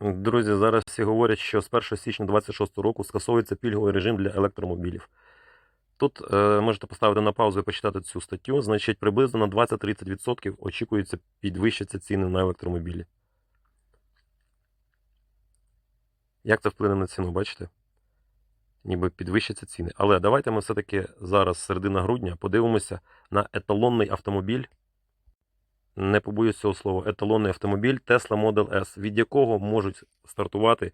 Друзі, зараз всі говорять, що з 1 січня 2026 року скасовується пільговий режим для електромобілів. Тут е, можете поставити на паузу і почитати цю статтю. Значить, приблизно на 20-30% очікується підвищаться ціни на електромобілі. Як це вплине на ціну, бачите? Ніби підвищаться ціни. Але давайте ми все-таки зараз, середина грудня, подивимося на еталонний автомобіль. Не побоюсь цього слова, еталонний автомобіль Tesla Model S, від якого можуть стартувати,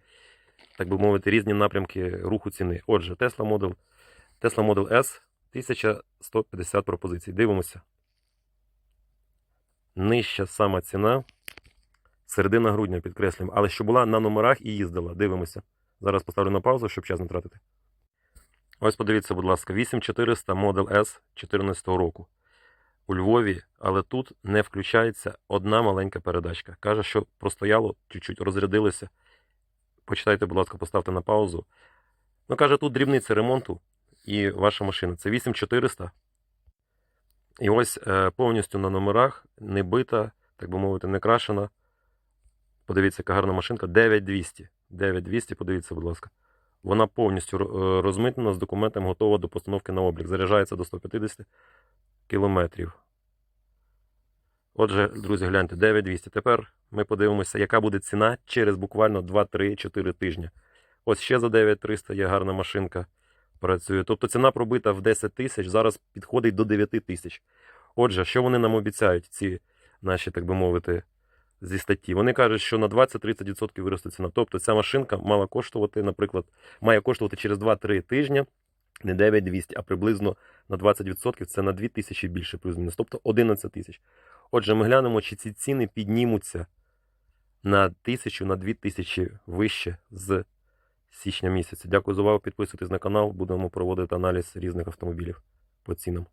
так би мовити, різні напрямки руху ціни. Отже, Tesla Model, Tesla Model S 1150 пропозицій. Дивимося. Нижча сама ціна. Середина грудня підкреслюємо, але що була на номерах і їздила. Дивимося. Зараз поставлю на паузу, щоб час не тратити. Ось подивіться, будь ласка, 8400 Model S 2014 року у Львові, але тут не включається одна маленька передачка. Каже, що простояло, чуть-чуть розрядилося. Почитайте, будь ласка, поставте на паузу. Ну, каже, тут дрібниця ремонту і ваша машина. Це 8400. І ось е, повністю на номерах не бита, так би мовити, не крашена. Подивіться, яка гарна машинка. 9200. 9200, подивіться, будь ласка. Вона повністю е, розмитнена з документом, готова до постановки на облік. Заряджається до 150 кілометрів. Отже, друзі, гляньте, 9200. Тепер ми подивимося, яка буде ціна через буквально 2-3-4 тижні. Ось ще за 9300 є гарна машинка. Працює. Тобто ціна пробита в 10 тисяч, зараз підходить до 9 тисяч. Отже, що вони нам обіцяють, ці наші, так би мовити, зі статті? Вони кажуть, що на 20-30% виросте ціна. Тобто ця машинка мала коштувати, наприклад, має коштувати через 2-3 тижні не 9200, а приблизно на 20% це на 2 тисячі більше плюс-мінус, тобто 11 тисяч. Отже, ми глянемо, чи ці ціни піднімуться на тисячу, на 2 тисячі вище з січня місяця. Дякую за увагу. Підписуйтесь на канал, будемо проводити аналіз різних автомобілів по цінам.